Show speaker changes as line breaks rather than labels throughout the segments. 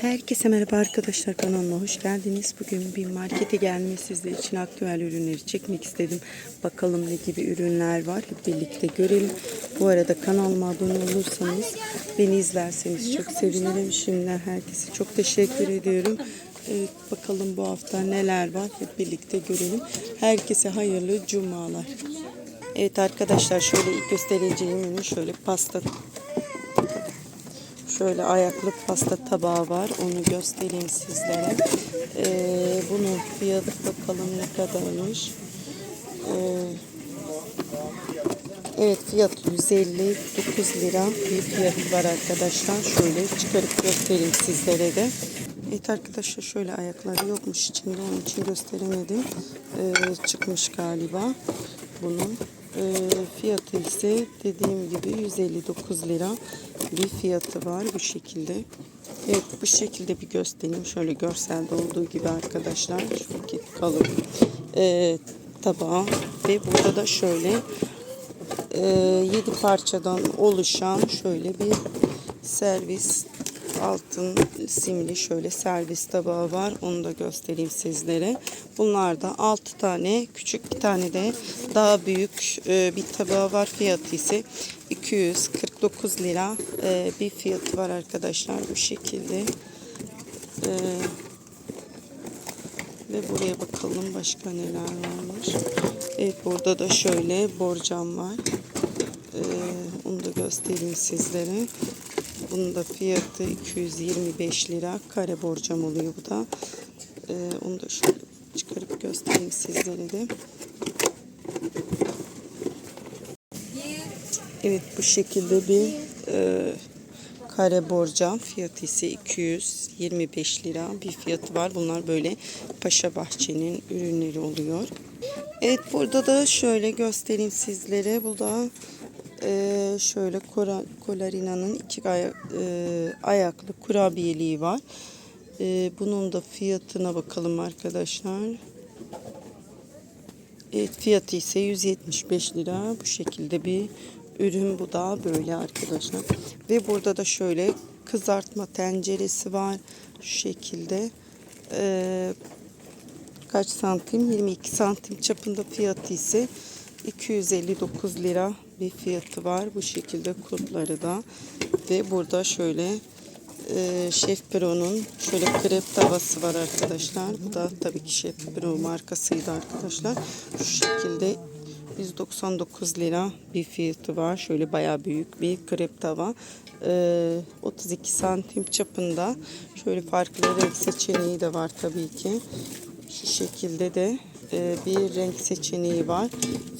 Herkese merhaba arkadaşlar kanalıma hoş geldiniz. Bugün bir markete gelmeyi sizler için aktüel ürünleri çekmek istedim. Bakalım ne gibi ürünler var hep birlikte görelim. Bu arada kanalıma abone olursanız beni izlerseniz çok sevinirim. Şimdiden herkese çok teşekkür ediyorum. Evet, bakalım bu hafta neler var hep birlikte görelim. Herkese hayırlı cumalar. Evet arkadaşlar şöyle ilk göstereceğim ürün şöyle pasta Şöyle ayaklı pasta tabağı var. Onu göstereyim sizlere. Ee, bunun fiyatı bakalım ne kadarmış. Ee, evet fiyat 159 lira bir fiyatı var arkadaşlar. Şöyle çıkarıp göstereyim sizlere de. Evet arkadaşlar şöyle ayakları yokmuş içinde onun için gösteremedim. Ee, çıkmış galiba bunun. Ee, fiyatı ise dediğim gibi 159 lira bir fiyatı var bu şekilde. Evet bu şekilde bir göstereyim. Şöyle görselde olduğu gibi arkadaşlar. Şu kalın e, tabağı ve burada da şöyle e, 7 parçadan oluşan şöyle bir servis altın simli şöyle servis tabağı var. Onu da göstereyim sizlere. Bunlar da 6 tane küçük bir tane de daha büyük e, bir tabağı var. Fiyatı ise 249 lira e, bir fiyatı var arkadaşlar bu şekilde. E, ve buraya bakalım başka neler varmış. Evet burada da şöyle borcam var. E, onu da göstereyim sizlere. Bunun da fiyatı 225 lira. Kare borcam oluyor bu da. Ee, onu da şöyle çıkarıp göstereyim sizlere de. Evet bu şekilde bir e, kare borcam. Fiyatı ise 225 lira bir fiyatı var. Bunlar böyle Paşa Bahçe'nin ürünleri oluyor. Evet burada da şöyle göstereyim sizlere. Bu da ee, şöyle Kora, Colarina'nın iki aya, e, ayaklı kurabiyeliği var. Ee, bunun da fiyatına bakalım arkadaşlar. Evet, fiyatı ise 175 lira. Bu şekilde bir ürün bu da böyle arkadaşlar. Ve burada da şöyle kızartma tenceresi var. Şu şekilde. Ee, kaç santim? 22 santim çapında fiyatı ise 259 lira bir fiyatı var. Bu şekilde kulpları da ve burada şöyle e, Şef Pro'nun şöyle krep tavası var arkadaşlar. Bu da tabii ki Şef Pro markasıydı arkadaşlar. Şu şekilde 199 lira bir fiyatı var. Şöyle bayağı büyük bir krep tava. Ee, 32 santim çapında. Şöyle farklı renk seçeneği de var tabii ki. Şu şekilde de bir renk seçeneği var.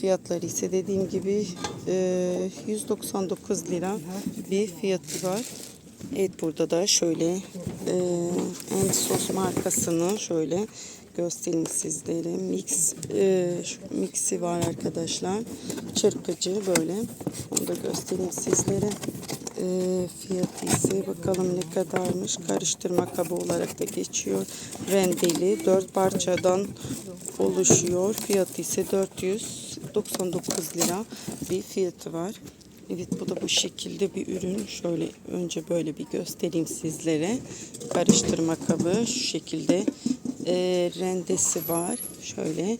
Fiyatları ise dediğim gibi e, 199 lira bir fiyatı var. Evet burada da şöyle e, Ensos markasını şöyle göstereyim sizlere. Mix e, mixi var arkadaşlar. Çırpıcı böyle. Onu da göstereyim sizlere. E, fiyatı ise bakalım ne kadarmış. Karıştırma kabı olarak da geçiyor. Rendeli. Dört parçadan oluşuyor. Fiyatı ise 499 lira bir fiyatı var. Evet bu da bu şekilde bir ürün. Şöyle önce böyle bir göstereyim sizlere. Karıştırma kabı şu şekilde e, rendesi var. Şöyle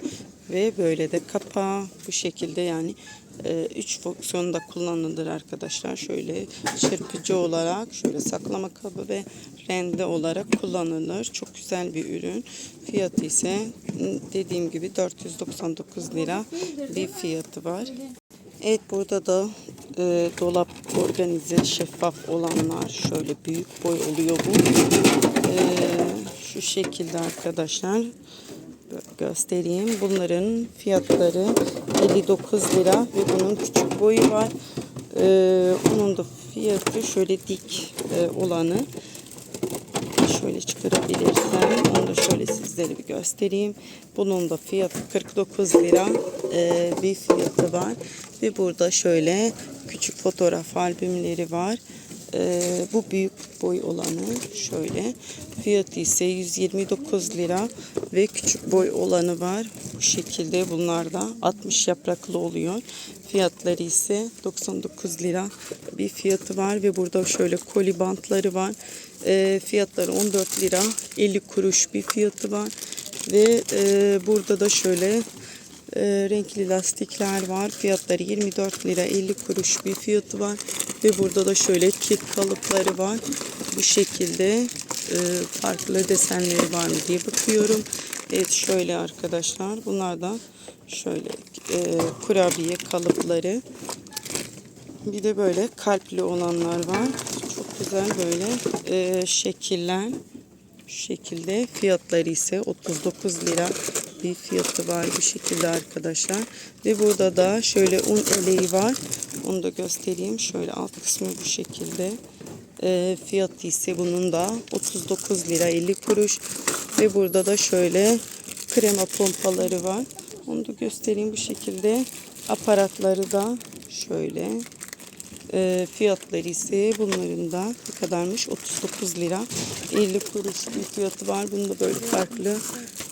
ve böyle de kapağı bu şekilde yani e, üç fonksiyonda kullanılır arkadaşlar. Şöyle çırpıcı olarak şöyle saklama kabı ve rende olarak kullanılır. Çok güzel bir ürün. Fiyatı ise dediğim gibi 499 lira bir fiyatı var. Evet burada da e, dolap organize şeffaf olanlar şöyle büyük boy oluyor bu. E, şu şekilde arkadaşlar göstereyim. Bunların fiyatları 59 lira ve bunun küçük boyu var. E, onun da fiyatı şöyle dik e, olanı şöyle çıkarabilirsem onu da şöyle sizlere bir göstereyim. Bunun da fiyatı 49 lira e, bir fiyatı var. Ve burada şöyle küçük fotoğraf albümleri var. E, bu büyük boy olanı şöyle. Fiyatı ise 129 lira ve küçük boy olanı var. Bu şekilde bunlar da 60 yapraklı oluyor. Fiyatları ise 99 lira bir fiyatı var ve burada şöyle koli bantları var. E, fiyatları 14 lira 50 kuruş bir fiyatı var. Ve e, burada da şöyle e, renkli lastikler var. Fiyatları 24 lira 50 kuruş bir fiyatı var. Ve burada da şöyle kek kalıpları var. Bu şekilde e, farklı desenleri var mı diye bakıyorum. Evet şöyle arkadaşlar. Bunlar da şöyle e, kurabiye kalıpları. Bir de böyle kalpli olanlar var. Çok güzel böyle e, şekiller. Şu şekilde fiyatları ise 39 lira bir fiyatı var bu şekilde arkadaşlar. Ve burada da şöyle un eleği var. Onu da göstereyim. Şöyle alt kısmı bu şekilde. E, fiyatı ise bunun da 39 lira 50 kuruş. Ve burada da şöyle krema pompaları var. Onu da göstereyim bu şekilde. Aparatları da şöyle. E, fiyatları ise bunların da ne kadarmış? 39 lira 50 kuruş bir fiyatı var. Bunda böyle farklı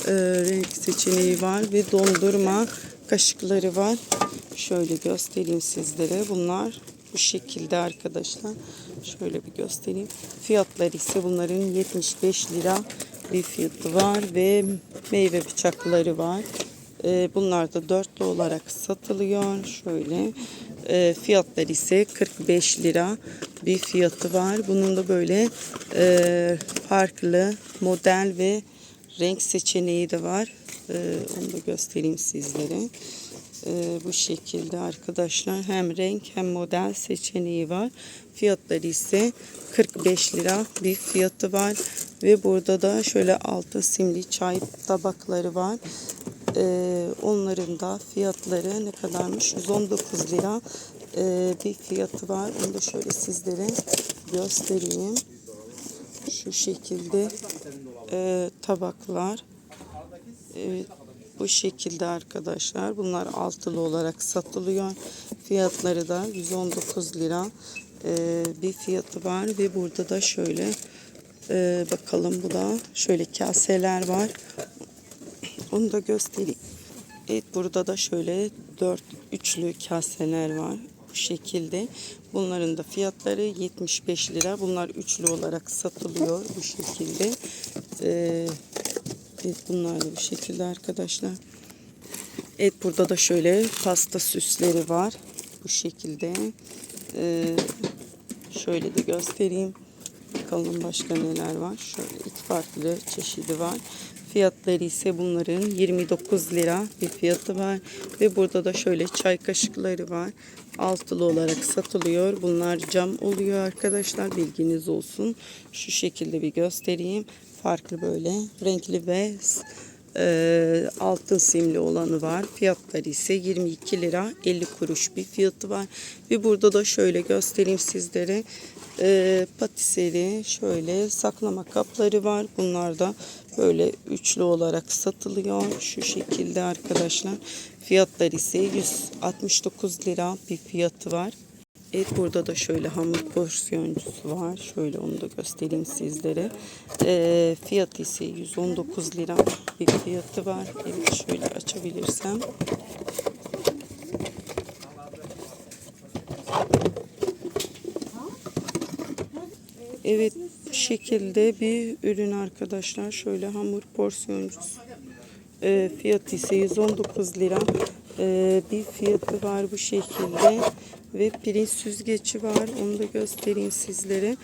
e, renk seçeneği var ve dondurma kaşıkları var. Şöyle göstereyim sizlere. Bunlar bu şekilde arkadaşlar. Şöyle bir göstereyim. Fiyatları ise bunların 75 lira bir fiyatı var ve meyve bıçakları var. Ee, bunlar da dörtlü olarak satılıyor. Şöyle e, fiyatları ise 45 lira bir fiyatı var. Bunun da böyle e, farklı model ve renk seçeneği de var. Ee, onu da göstereyim sizlere. Ee, bu şekilde arkadaşlar hem renk hem model seçeneği var. Fiyatları ise 45 lira bir fiyatı var. Ve burada da şöyle altı simli çay tabakları var. Ee, onların da fiyatları ne kadarmış? 119 lira ee, bir fiyatı var. Onu da şöyle sizlere göstereyim. Şu şekilde e, tabaklar. Evet, bu şekilde arkadaşlar. Bunlar altılı olarak satılıyor. Fiyatları da 119 lira e, bir fiyatı var ve burada da şöyle e, bakalım bu da şöyle kaseler var. Onu da göstereyim. Evet burada da şöyle dört üçlü kaseler var. Bu şekilde. Bunların da fiyatları 75 lira. Bunlar üçlü olarak satılıyor bu şekilde. Ee, evet bunlar da bu şekilde arkadaşlar. Evet burada da şöyle pasta süsleri var. Bu şekilde. Ee, şöyle de göstereyim. Bakalım başka neler var. Şöyle iki farklı çeşidi var. Fiyatları ise bunların 29 lira bir fiyatı var. Ve burada da şöyle çay kaşıkları var. Altılı olarak satılıyor. Bunlar cam oluyor arkadaşlar. Bilginiz olsun. Şu şekilde bir göstereyim. Farklı böyle renkli ve e, altın simli olanı var. Fiyatları ise 22 lira 50 kuruş bir fiyatı var. Ve burada da şöyle göstereyim sizlere. E, patiseri şöyle saklama kapları var. Bunlar da böyle üçlü olarak satılıyor. Şu şekilde arkadaşlar. Fiyatları ise 169 lira bir fiyatı var. Evet burada da şöyle hamur porsiyoncusu var. Şöyle onu da göstereyim sizlere. Ee, fiyatı ise 119 lira bir fiyatı var. Evet şöyle açabilirsem. Evet bu şekilde bir ürün arkadaşlar. Şöyle hamur porsiyoncusu. Ee, fiyatı ise 119 lira. Ee, bir fiyatı var bu şekilde. Ve pirinç süzgeci var. Onu da göstereyim sizlere.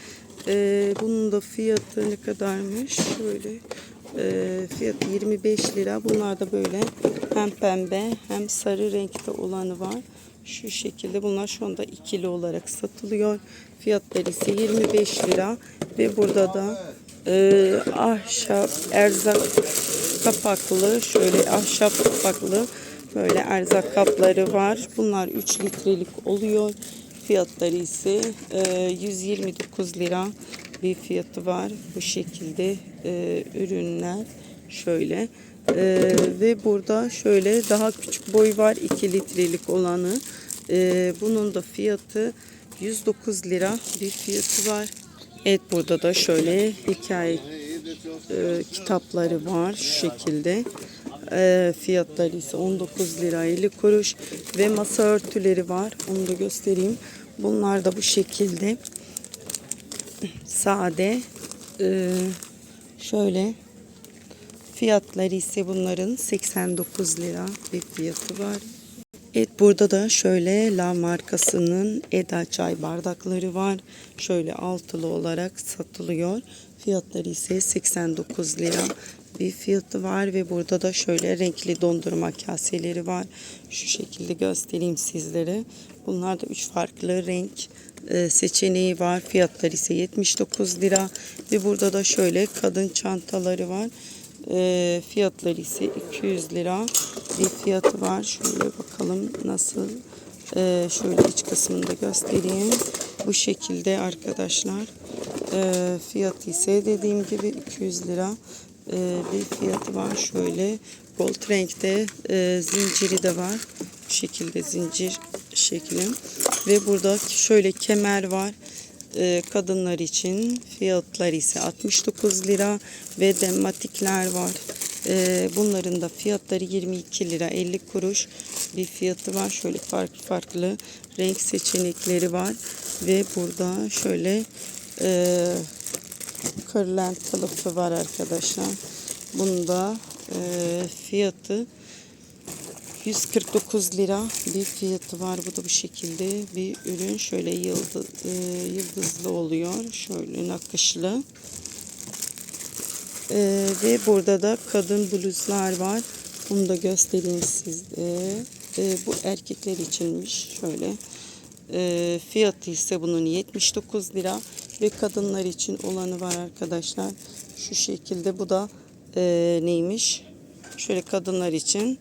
Ee, bunun da fiyatı ne kadarmış? Şöyle e, fiyatı 25 lira. Bunlar da böyle hem pembe hem sarı renkte olanı var. Şu şekilde bunlar şu anda ikili olarak satılıyor. Fiyatları ise 25 lira ve burada da e, ahşap erzak kapaklı şöyle ahşap kapaklı böyle erzak kapları var. Bunlar 3 litrelik oluyor. Fiyatları ise e, 129 lira bir fiyatı var. Bu şekilde e, ürünler şöyle. Ee, ve burada şöyle daha küçük boy var 2 litrelik olanı. Ee, bunun da fiyatı 109 lira bir fiyatı var. Evet burada da şöyle hikaye e, kitapları var şu şekilde. E, fiyatları ise 19 lira 50 kuruş ve masa örtüleri var. Onu da göstereyim. Bunlar da bu şekilde sade Ee, şöyle fiyatları ise bunların 89 lira bir fiyatı var. Evet burada da şöyle La markasının Eda çay bardakları var. Şöyle altılı olarak satılıyor. Fiyatları ise 89 lira bir fiyatı var ve burada da şöyle renkli dondurma kaseleri var. Şu şekilde göstereyim sizlere. Bunlar da 3 farklı renk e, seçeneği var. Fiyatları ise 79 lira ve burada da şöyle kadın çantaları var. E, fiyatları ise 200 lira bir fiyatı var. Şöyle bakalım nasıl. E, şöyle iç kısmını da göstereyim. Bu şekilde arkadaşlar. E, fiyatı ise dediğim gibi 200 lira e, bir fiyatı var. Şöyle gold renkte e, zinciri de var. Bu şekilde zincir şekli. Ve burada şöyle kemer var. E, kadınlar için fiyatları ise 69 lira ve dematikler var. E, bunların da fiyatları 22 lira 50 kuruş bir fiyatı var. Şöyle farklı farklı renk seçenekleri var ve burada şöyle e, kırlent kılıfı var arkadaşlar. Bunda e, fiyatı 149 lira bir fiyatı var. Bu da bu şekilde bir ürün. Şöyle e, yıldızlı oluyor. Şöyle nakışlı. E, ve burada da kadın bluzlar var. Bunu da göstereyim size. E, bu erkekler içinmiş. Şöyle. E, fiyatı ise bunun 79 lira ve kadınlar için olanı var arkadaşlar. Şu şekilde bu da e, neymiş? Şöyle kadınlar için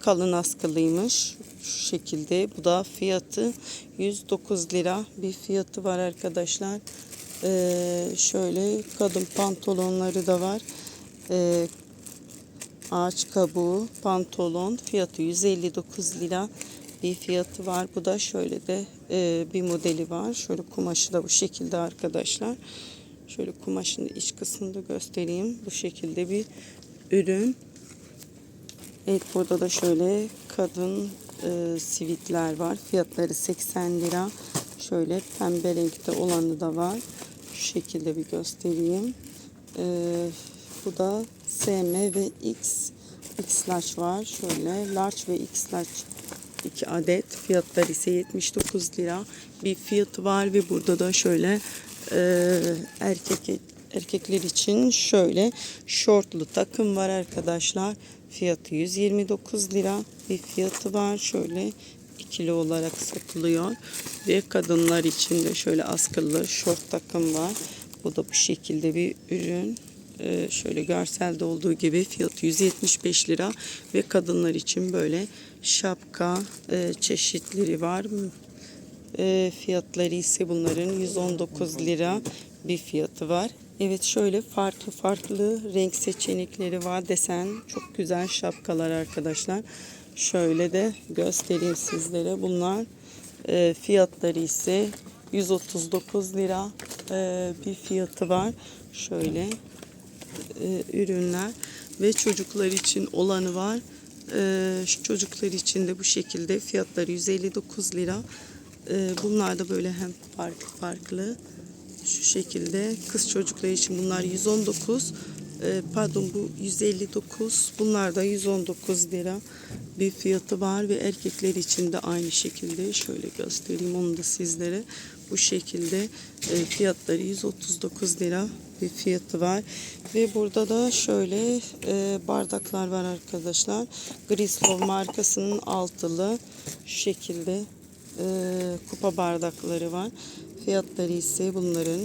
kalın askılıymış. Şu şekilde bu da fiyatı 109 lira bir fiyatı var arkadaşlar. E, şöyle kadın pantolonları da var. E, ağaç kabuğu pantolon fiyatı 159 lira bir fiyatı var. Bu da şöyle de e, bir modeli var. Şöyle kumaşı da bu şekilde arkadaşlar. Şöyle kumaşın iç kısmını da göstereyim. Bu şekilde bir ürün. Evet burada da şöyle kadın e, sivitler var. Fiyatları 80 lira. Şöyle pembe renkte olanı da var. Şu şekilde bir göstereyim. E, bu da SM ve X. X large var. Şöyle large ve X large 2 adet. Fiyatları ise 79 lira bir fiyatı var ve burada da şöyle e, erkek erkekler için şöyle şortlu takım var arkadaşlar. Fiyatı 129 lira bir fiyatı var. Şöyle ikili olarak satılıyor. Ve kadınlar için de şöyle askılı şort takım var. Bu da bu şekilde bir ürün. Ee, şöyle görselde olduğu gibi fiyatı 175 lira ve kadınlar için böyle şapka e, çeşitleri var. E, fiyatları ise bunların 119 lira bir fiyatı var. Evet şöyle farklı farklı renk seçenekleri var desen çok güzel şapkalar arkadaşlar. Şöyle de göstereyim sizlere. Bunlar e, fiyatları ise 139 lira e, bir fiyatı var. Şöyle e, ürünler ve çocuklar için olanı var. E, çocuklar için de bu şekilde fiyatları 159 lira. E, bunlar da böyle hem farklı farklı şu şekilde. Kız çocuklar için bunlar 119 e, pardon bu 159 bunlar da 119 lira bir fiyatı var ve erkekler için de aynı şekilde. Şöyle göstereyim onu da sizlere. Bu şekilde e, fiyatları 139 lira bir fiyatı var. Ve burada da şöyle e, bardaklar var arkadaşlar. Grislov markasının altılı şu şekilde kupa bardakları var Fiyatları ise bunların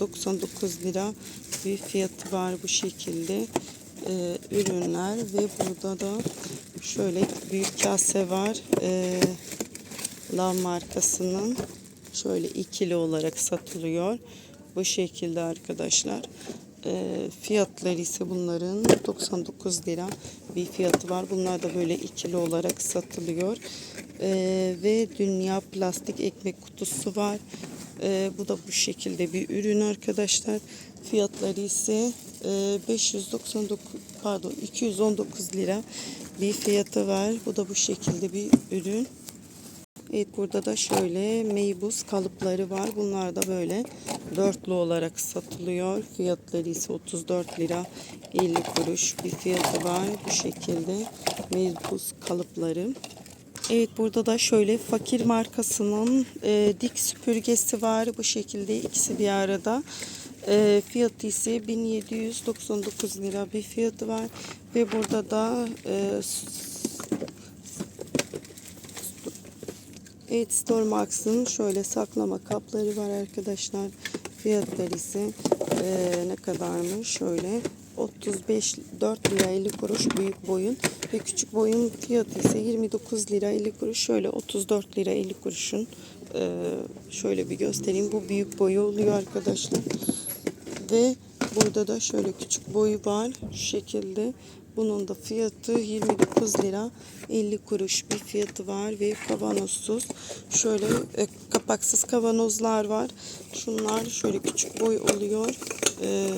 99 lira bir fiyatı var bu şekilde. E, ürünler ve burada da şöyle büyük kase var. E, La markasının şöyle ikili olarak satılıyor bu şekilde arkadaşlar. E, fiyatları ise bunların 99 lira bir fiyatı var. Bunlar da böyle ikili olarak satılıyor. E, ve dünya plastik ekmek kutusu var ee, bu da bu şekilde bir ürün arkadaşlar. Fiyatları ise e, 599 pardon 219 lira bir fiyatı var. Bu da bu şekilde bir ürün. Evet burada da şöyle meybuz kalıpları var. Bunlar da böyle dörtlü olarak satılıyor. Fiyatları ise 34 lira 50 kuruş bir fiyatı var. Bu şekilde meybuz kalıpları. Evet burada da şöyle fakir markasının e, dik süpürgesi var. Bu şekilde ikisi bir arada. E, fiyatı ise 1799 lira bir fiyatı var. Ve burada da e, Evet Stormax'ın şöyle saklama kapları var arkadaşlar. Fiyatları ise eee, ne kadarmış? Şöyle 35 4 lira 50 kuruş büyük boyun ve küçük boyun fiyatı ise 29 lira 50 kuruş. Şöyle 34 lira 50 kuruşun eee, şöyle bir göstereyim. Bu büyük boyu oluyor arkadaşlar. Ve burada da şöyle küçük boyu var. Şu şekilde. Bunun da fiyatı 29 lira 50 kuruş bir fiyatı var ve kavanozsuz. Şöyle e, kapaksız kavanozlar var. Şunlar şöyle küçük boy oluyor. Ee,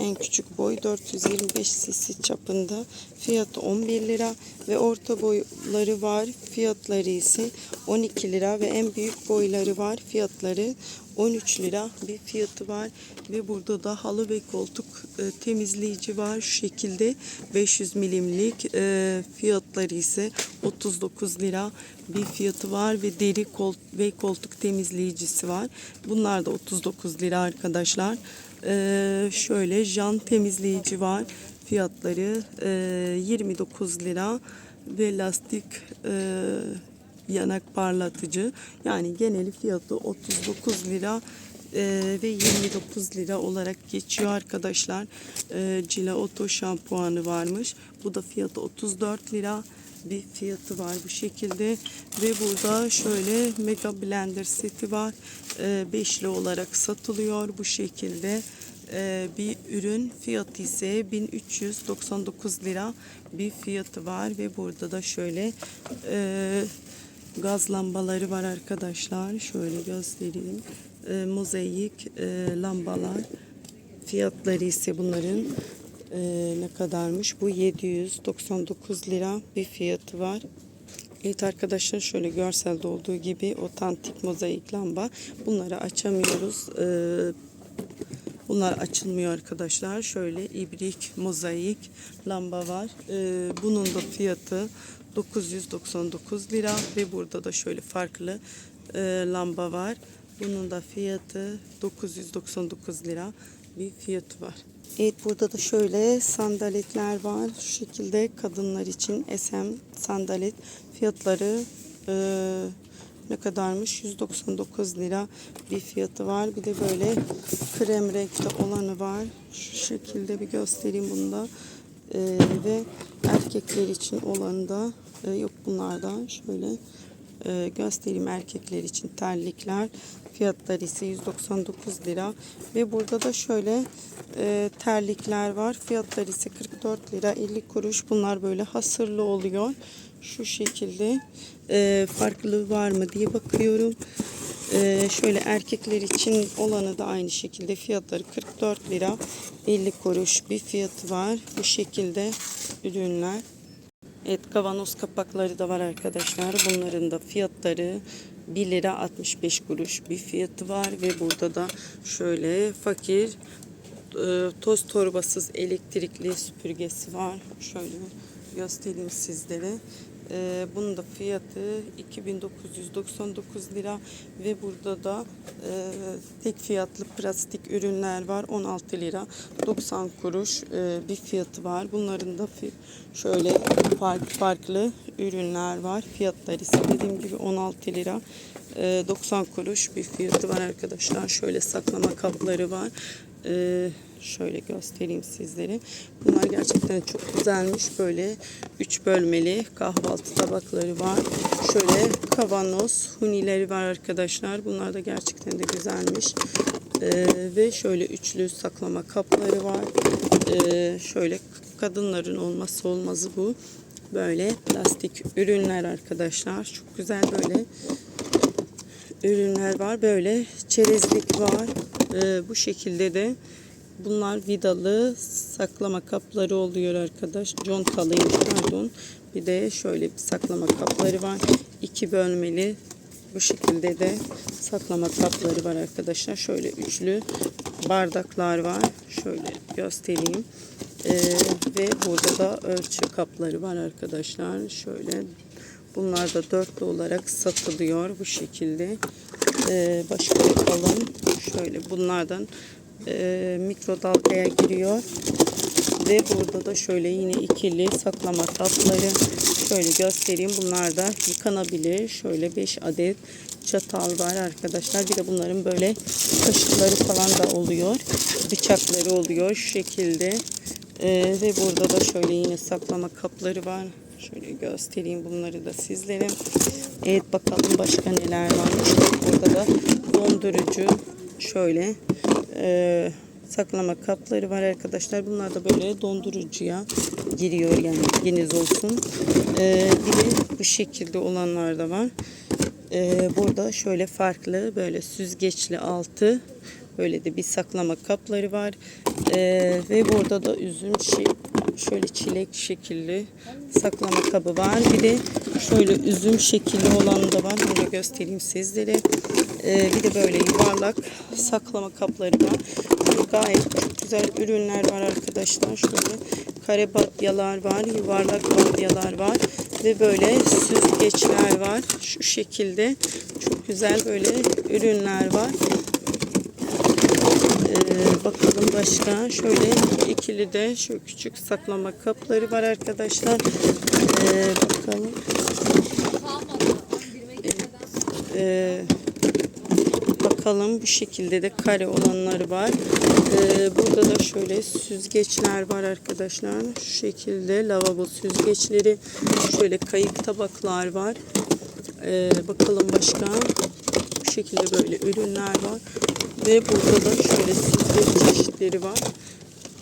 en küçük boy 425 cc çapında. Fiyatı 11 lira ve orta boyları var. Fiyatları ise 12 lira ve en büyük boyları var. Fiyatları 13 lira bir fiyatı var ve burada da halı ve koltuk e, temizleyici var şu şekilde 500 milimlik e, fiyatları ise 39 lira bir fiyatı var ve deri kol ve koltuk temizleyicisi var. Bunlar da 39 lira arkadaşlar. E, şöyle jant temizleyici var. Fiyatları e, 29 lira ve lastik e, yanak parlatıcı. Yani geneli fiyatı 39 lira e, ve 29 lira olarak geçiyor arkadaşlar. E, Cila Oto şampuanı varmış. Bu da fiyatı 34 lira bir fiyatı var bu şekilde. Ve burada şöyle mega blender seti var. E, beşli olarak satılıyor bu şekilde. E, bir ürün fiyatı ise 1399 lira bir fiyatı var. Ve burada da şöyle e, gaz lambaları var arkadaşlar. Şöyle göstereyim. E, mozaik e, lambalar. Fiyatları ise bunların e, ne kadarmış? Bu 799 lira bir fiyatı var. Evet arkadaşlar şöyle görselde olduğu gibi otantik mozaik lamba. Bunları açamıyoruz. E, Bunlar açılmıyor arkadaşlar. Şöyle ibrik, mozaik lamba var. Ee, bunun da fiyatı 999 lira ve burada da şöyle farklı e, lamba var. Bunun da fiyatı 999 lira bir fiyatı var. Evet burada da şöyle sandaletler var. Şu şekilde kadınlar için SM sandalet fiyatları e, ne kadarmış? 199 lira bir fiyatı var. Bir de böyle krem renkte olanı var. Şu şekilde bir göstereyim bunu da. Ee, ve erkekler için olanı da e, yok bunlardan. Şöyle e, göstereyim erkekler için terlikler. Fiyatları ise 199 lira. Ve burada da şöyle e, terlikler var. Fiyatları ise 44 lira 50 kuruş. Bunlar böyle hasırlı oluyor. Şu şekilde e, farklılığı var mı diye bakıyorum. E, şöyle erkekler için olanı da aynı şekilde fiyatları 44 lira 50 kuruş bir fiyatı var. Bu şekilde ürünler. Evet kavanoz kapakları da var arkadaşlar. Bunların da fiyatları 1 lira 65 kuruş bir fiyatı var ve burada da şöyle fakir e, toz torbasız elektrikli süpürgesi var. Şöyle göstereyim sizlere. E, bunun da fiyatı 2999 lira ve burada da e, tek fiyatlı plastik ürünler var 16 lira 90 kuruş e, bir fiyatı var. Bunların da şöyle farklı farklı ürünler var. Fiyatları ise dediğim gibi 16 lira e, 90 kuruş bir fiyatı var arkadaşlar. Şöyle saklama kapları var. E, şöyle göstereyim sizlere. Bunlar gerçekten çok güzelmiş. Böyle 3 bölmeli kahvaltı tabakları var. Şöyle kavanoz hunileri var arkadaşlar. Bunlar da gerçekten de güzelmiş. Ee, ve şöyle üçlü saklama kapları var. Ee, şöyle kadınların olmazsa olmazı bu. Böyle plastik ürünler arkadaşlar. Çok güzel böyle ürünler var. Böyle çerezlik var. Ee, bu şekilde de bunlar vidalı saklama kapları oluyor arkadaş. Contalıymış pardon. Bir de şöyle bir saklama kapları var. iki bölmeli bu şekilde de saklama kapları var arkadaşlar. Şöyle üçlü bardaklar var. Şöyle göstereyim. Ee, ve burada da ölçü kapları var arkadaşlar. Şöyle bunlar da dörtlü olarak satılıyor bu şekilde. Ee, başka bakalım. Şöyle bunlardan e, mikrodalgaya giriyor. Ve burada da şöyle yine ikili saklama kapları şöyle göstereyim. Bunlar da yıkanabilir. Şöyle 5 adet çatal var arkadaşlar. Bir de bunların böyle kaşıkları falan da oluyor. Bıçakları oluyor şu şekilde. Ee, ve burada da şöyle yine saklama kapları var. Şöyle göstereyim bunları da sizlere. Evet bakalım başka neler varmış. Burada da dondurucu şöyle e, saklama kapları var arkadaşlar. Bunlar da böyle dondurucuya giriyor yani bilginiz olsun. E, bir bu şekilde olanlar da var. E, burada şöyle farklı böyle süzgeçli altı böyle de bir saklama kapları var. E, ve burada da üzüm şey şöyle çilek şekilli saklama kabı var. Bir de şöyle üzüm şekilli olan da var. Onu da göstereyim sizlere. Ee, bir de böyle yuvarlak saklama kapları var. Böyle gayet güzel ürünler var arkadaşlar. Şöyle kare batyalar var, yuvarlak batyalar var ve böyle süzgeçler var. Şu şekilde çok güzel böyle ürünler var. Bakalım başka. Şöyle ikili de şu küçük saklama kapları var arkadaşlar. Ee, bakalım. Ee, bakalım bu şekilde de kare olanları var. Ee, burada da şöyle süzgeçler var arkadaşlar. Şu şekilde lavabo süzgeçleri. Şöyle kayık tabaklar var. Ee, bakalım başka. Bu şekilde böyle ürünler var. Ve burada da şöyle süzgeç çeşitleri var.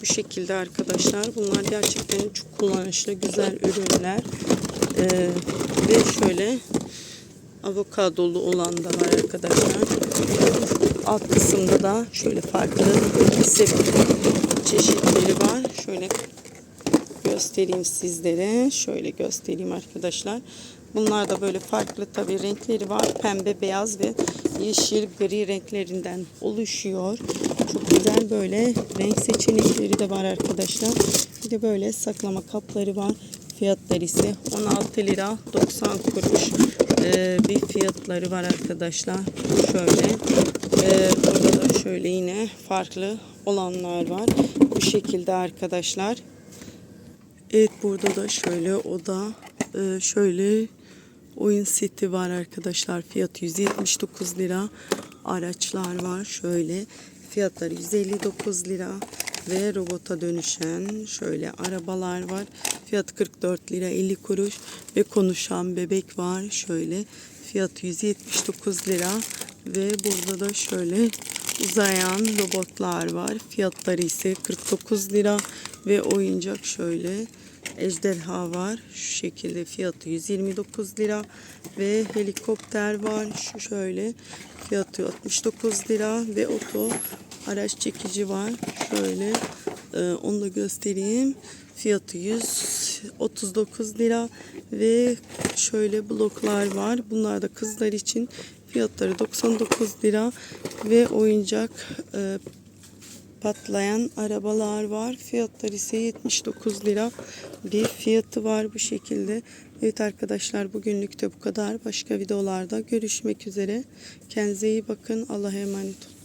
Bu şekilde arkadaşlar. Bunlar gerçekten çok kullanışlı güzel ürünler. Ee, ve şöyle avokadolu olan da var arkadaşlar. Alt kısımda da şöyle farklı çeşitleri var. Şöyle göstereyim sizlere. Şöyle göstereyim arkadaşlar. Bunlar da böyle farklı tabi renkleri var. Pembe, beyaz ve yeşil, gri renklerinden oluşuyor. Çok güzel böyle renk seçenekleri de var arkadaşlar. Bir de böyle saklama kapları var. Fiyatları ise 16 lira 90 kuruş Ee, bir fiyatları var arkadaşlar. Şöyle. Ee, burada da şöyle yine farklı olanlar var. Bu şekilde arkadaşlar. Evet burada da şöyle oda e, şöyle oyun seti var arkadaşlar. Fiyatı 179 lira. Araçlar var şöyle. Fiyatları 159 lira ve robota dönüşen şöyle arabalar var. Fiyatı 44 lira 50 kuruş ve konuşan bebek var şöyle. Fiyatı 179 lira ve burada da şöyle uzayan robotlar var. Fiyatları ise 49 lira ve oyuncak şöyle ejderha var. Şu şekilde fiyatı 129 lira ve helikopter var. Şu şöyle fiyatı 69 lira ve oto araç çekici var. Şöyle e, onu da göstereyim. Fiyatı 139 lira ve şöyle bloklar var. Bunlar da kızlar için fiyatları 99 lira ve oyuncak e, patlayan arabalar var. Fiyatları ise 79 lira bir fiyatı var bu şekilde. Evet arkadaşlar bugünlük de bu kadar. Başka videolarda görüşmek üzere. Kendinize iyi bakın. Allah'a emanet olun.